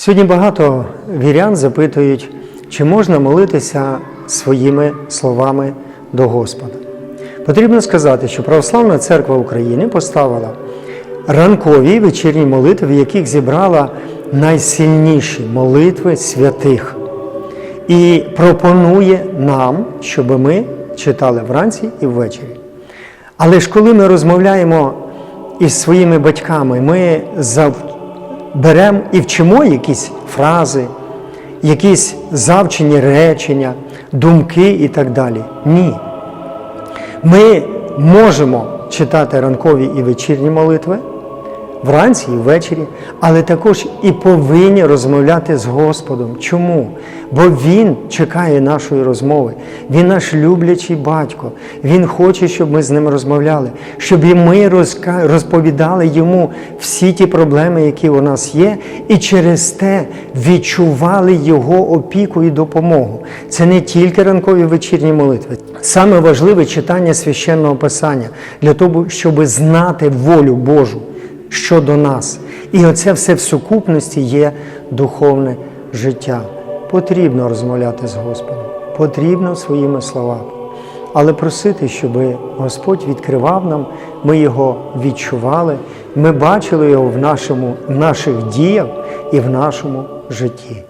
Сьогодні багато вірян запитують, чи можна молитися своїми словами до Господа. Потрібно сказати, що Православна церква України поставила ранкові і вечірні молитви, в яких зібрала найсильніші молитви святих, і пропонує нам, щоб ми читали вранці і ввечері. Але ж коли ми розмовляємо із своїми батьками, ми зав... беремо і вчимо якісь фрази, якісь завчені речення, думки і так далі. Ні. Ми можемо читати ранкові і вечірні молитви вранці і ввечері, але також і повинні розмовляти з Господом. Чому? Бо Він чекає нашої розмови. Він наш люблячий батько. Він хоче, щоб ми з ним розмовляли, щоб і ми розповідали йому всі ті проблеми, які у нас є, і через те відчували його опіку і допомогу. Це не тільки ранкові вечірні молитви. Саме важливе читання священного писання для того, щоб знати волю Божу щодо нас. І оце все в сукупності є духовне життя. Потрібно розмовляти з Господом, потрібно своїми словами, але просити, щоб Господь відкривав нам, ми його відчували, ми бачили його в, нашому, наших діях і в нашому житті.